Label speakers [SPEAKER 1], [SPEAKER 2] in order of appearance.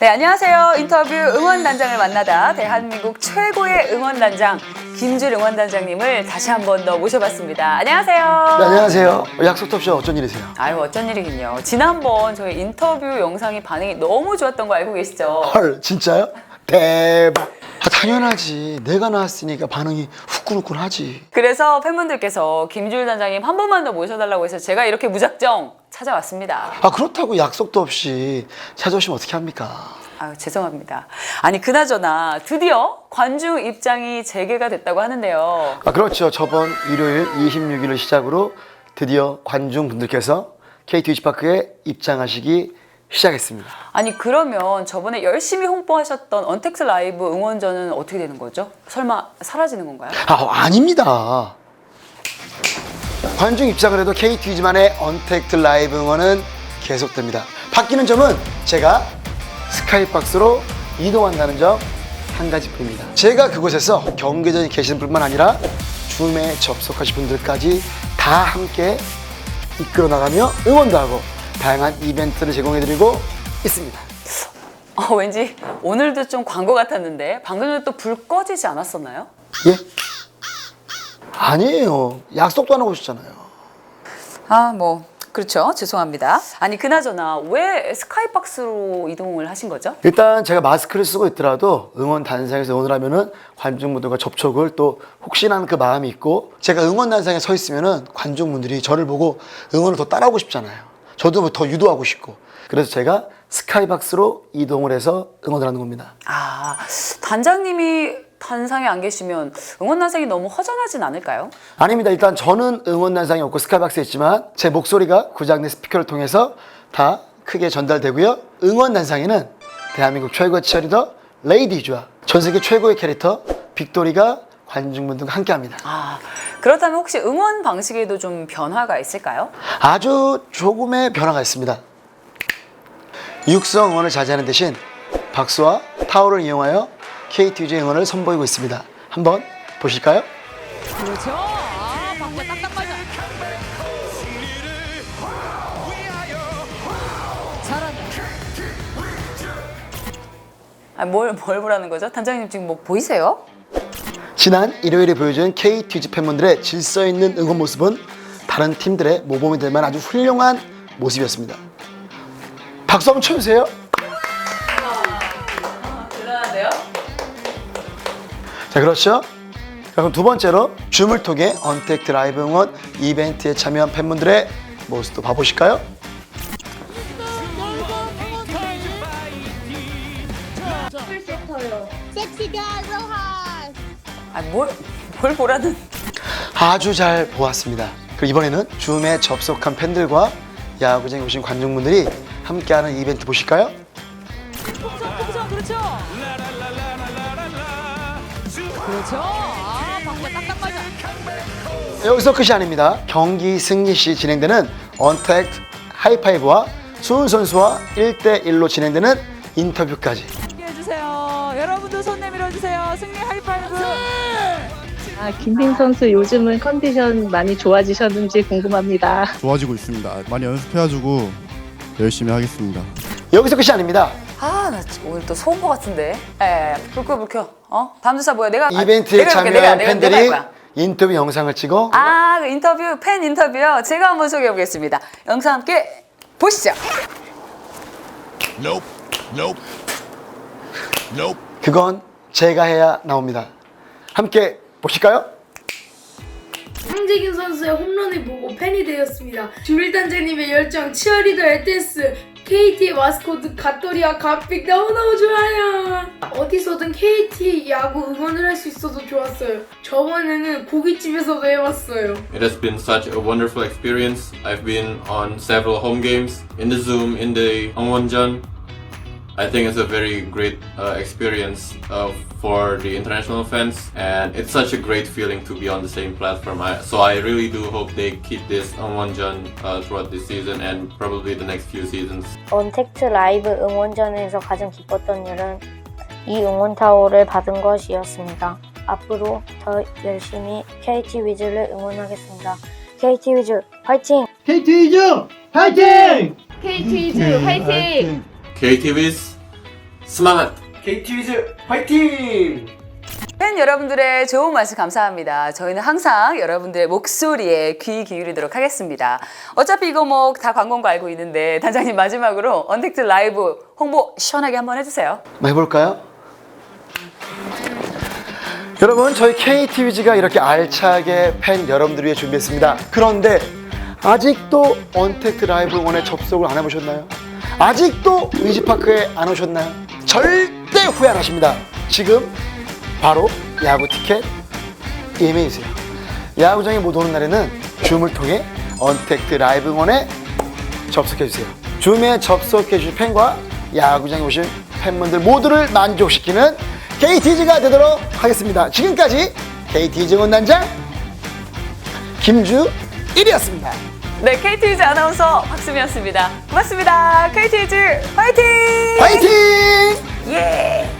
[SPEAKER 1] 네, 안녕하세요. 인터뷰 응원단장을 만나다 대한민국 최고의 응원단장 김줄 응원단장님을 다시 한 번 더 모셔봤습니다. 안녕하세요.
[SPEAKER 2] 네, 안녕하세요. 약속도 없이 어쩐 일이세요?
[SPEAKER 1] 아유 어쩐 일이긴요. 지난번 저희 인터뷰 영상이 반응이 너무 좋았던 거 알고 계시죠?
[SPEAKER 2] 헐, 진짜요? 대박. 아, 당연하지. 내가 나왔으니까 반응이 후끈후끈하지.
[SPEAKER 1] 그래서 팬분들께서 김줄 단장님 한 번만 더 모셔달라고 해서 제가 이렇게 무작정 찾아왔습니다.
[SPEAKER 2] 아, 그렇다고 약속도 없이 찾아오시면 어떻게 합니까?
[SPEAKER 1] 아유 죄송합니다. 아니 그나저나 드디어 관중 입장이 재개가 됐다고 하는데요.
[SPEAKER 2] 아, 그렇죠. 저번 일요일 26일을 시작으로 드디어 관중분들께서 KT 위치파크에 입장하시기 시작했습니다.
[SPEAKER 1] 아니 그러면 저번에 열심히 홍보하셨던 언택트 라이브 응원전은 어떻게 되는 거죠? 설마 사라지는 건가요?
[SPEAKER 2] 아, 아닙니다. 관중 입장을 해도 KT 위즈만의 언택트 라이브 응원은 계속됩니다. 바뀌는 점은 제가 스카이박스로 이동한다는 점 한 가지뿐입니다. 제가 그곳에서 경기장에 계시는 분만 아니라 줌에 접속하신 분들까지 다 함께 이끌어 나가며 응원도 하고 다양한 이벤트를 제공해드리고 있습니다.
[SPEAKER 1] 어, 왠지 오늘도 좀 광고 같았는데 방금 전에 또 불 꺼지지 않았었나요?
[SPEAKER 2] 예? 아니에요. 약속도 안 하고 오셨잖아요.
[SPEAKER 1] 아 뭐 그렇죠 죄송합니다. 아니 그나저나 왜 스카이박스로 이동을 하신 거죠?
[SPEAKER 2] 일단 제가 마스크를 쓰고 있더라도 응원 단상에서 응원을 하면은 관중분들과 접촉을 또 혹시나 하는 그 마음이 있고 제가 응원 단상에 서 있으면은 관중분들이 저를 보고 응원을 더 따라오고 싶잖아요. 저도 뭐더 유도하고 싶고. 그래서 제가 스카이박스로 이동을 해서 응원을 하는 겁니다.
[SPEAKER 1] 아 단장님이 단상에 안 계시면 응원 단상이 너무 허전하진 않을까요?
[SPEAKER 2] 아닙니다. 일단 저는 응원 단상이 없고 스카이박스에 있지만 제 목소리가 구장 내 스피커를 통해서 다 크게 전달되고요. 응원 단상에는 대한민국 최고의 치어리더 레이디즈와 전 세계 최고의 캐릭터 빅토리가 관중분들과 함께합니다.
[SPEAKER 1] 아 그렇다면 혹시 응원 방식에도 좀 변화가 있을까요?
[SPEAKER 2] 아주 조금의 변화가 있습니다. 육성 응원을 자제하는 대신 박수와 타올을 이용하여 KT 위즈 응원을 선보이고 있습니다. 한번 보실까요?
[SPEAKER 1] 그렇죠. 아 방금 딱딱 맞아. 잘한다. 아 뭘 뭘 보라는 거죠? 단장님 지금 뭐 보이세요?
[SPEAKER 2] 지난 일요일에 보여준 KT 위즈 팬분들의 질서 있는 응원 모습은 다른 팀들의 모범이 될 만한 아주 훌륭한 모습이었습니다. 박수 한번 쳐주세요.
[SPEAKER 1] 대단한데요?
[SPEAKER 2] 자, 그렇죠? 자, 그럼 두 번째로 줌을 통해 언택트 라이브 응원 이벤트에 참여한 팬분들의 모습도 봐보실까요?
[SPEAKER 3] 풀세터요. 섹시가 로하.
[SPEAKER 1] 아 뭘 뭘 보라는?
[SPEAKER 2] 아주 잘 보았습니다. 그리고 이번에는 줌에 접속한 팬들과 야구장에 오신 관중분들이 함께하는 이벤트 보실까요?
[SPEAKER 1] 그렇죠, 그렇죠. 그렇죠. 아 방금 딱딱 맞아.
[SPEAKER 2] 여기서 끝이 아닙니다. 경기 승리 시 진행되는 언택트 하이파이브와 수훈 선수와 1대1로 진행되는 인터뷰까지
[SPEAKER 1] 해주세요. 여러분도 손 내밀어 주세요. 승리 하이파이브.
[SPEAKER 4] 아, 김빈 선수 요즘은 컨디션 많이 좋아지셨는지 궁금합니다.
[SPEAKER 5] 좋아지고 있습니다. 많이 연습해가지고 열심히 하겠습니다.
[SPEAKER 2] 여기서 끝이 아닙니다.
[SPEAKER 1] 아, 나 오늘 또 소은 거 같은데. 에, 불 켜, 불 켜. 어? 다음 주사 뭐야? 내가 아,
[SPEAKER 2] 이벤트에
[SPEAKER 1] 내가 할게,
[SPEAKER 2] 참여한
[SPEAKER 1] 내가, 내가,
[SPEAKER 2] 팬들이
[SPEAKER 1] 내가 할 거야.
[SPEAKER 2] 인터뷰 영상을 찍어
[SPEAKER 1] 아, 그 인터뷰 팬 인터뷰요. 제가 한번 소개해 보겠습니다. 영상 함께 보시죠.
[SPEAKER 5] Nope. Nope. Nope.
[SPEAKER 2] 그건 제가 해야 나옵니다. 함께 보실까요?
[SPEAKER 6] 황재균 선수의 홈런을 보고 팬이 되었습니다. 주일단장님의 열정, 치어리더 에테스, KT의 마스코트 갓돌이와 갓빅 너무너무 좋아요. 어디서든 KT 야구 응원을 할 수 있어서 좋았어요. 저번에는 고깃집에서도 해봤어요.
[SPEAKER 7] It has been such a wonderful experience. I've been on several home games in the Zoom, in the Angwonjan. I think it's a very great uh, experience uh, for the international fans, and it's such a great feeling to be on the same platform. I, so I really do hope they keep this Angwonjan uh, throughout this season and probably the next few seasons.
[SPEAKER 3] 언택트 라이브 응원전에서 가장 기뻤던 일은 이 응원 타올을 받은 것이었습니다. 앞으로 더 열심히 KT 위즈를 응원하겠습니다. KT 위즈 화이팅!
[SPEAKER 7] KTV's Semangat!
[SPEAKER 2] KT 위즈 화이팅!
[SPEAKER 1] 팬 여러분들의 좋은 말씀 감사합니다. 저희는 항상 여러분들의 목소리에 귀 기울이도록 하겠습니다. 어차피 이거 뭐 다 광고인 거 알고 있는데 단장님 마지막으로 언택트 라이브 홍보 시원하게 한번 해주세요.
[SPEAKER 2] 한번 해볼까요? 여러분 저희 KT 위즈가 이렇게 알차게 팬 여러분들 위해 준비했습니다. 그런데 아직도 언택트 라이브 원에 접속을 안 해보셨나요? 아직도 위즈파크에 안 오셨나요? 절대 후회 안 하십니다. 지금 바로 야구 티켓 예매해주세요. 야구장에 못 오는 날에는 줌을 통해 언택트 라이브 원에 접속해주세요. 줌에 접속해주신 팬과 야구장에 오신 팬분들 모두를 만족시키는 KTG가 되도록 하겠습니다. 지금까지 KTG 원단장 김주일이었습니다.
[SPEAKER 1] 네, KT 위즈 아나운서 박수미였습니다. 고맙습니다. KT 위즈 화이팅!
[SPEAKER 2] 화이팅! 예!